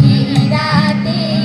Quítate.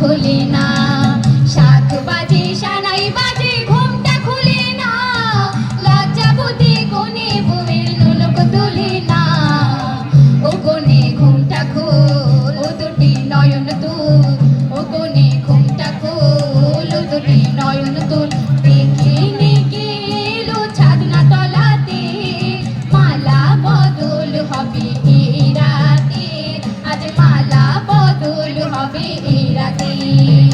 খুলে না। সাত বাজে সানাই বাজে, ঘুমটা খুলে না। লজ্জাবতী কোণে বউয়ের নোলক না। ও কোণে ঘুমটা খোল দুটি নয়ন তুল। ও কোণে ঘুমটা খোল, ও দুটি নয়ন তুল। হবে Thank you.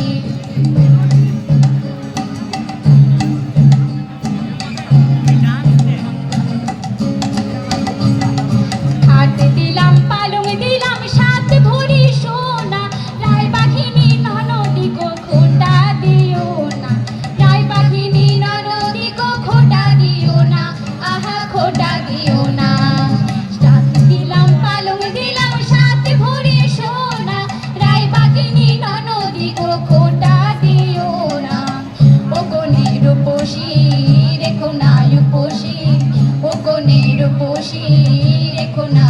উপসী রেখো না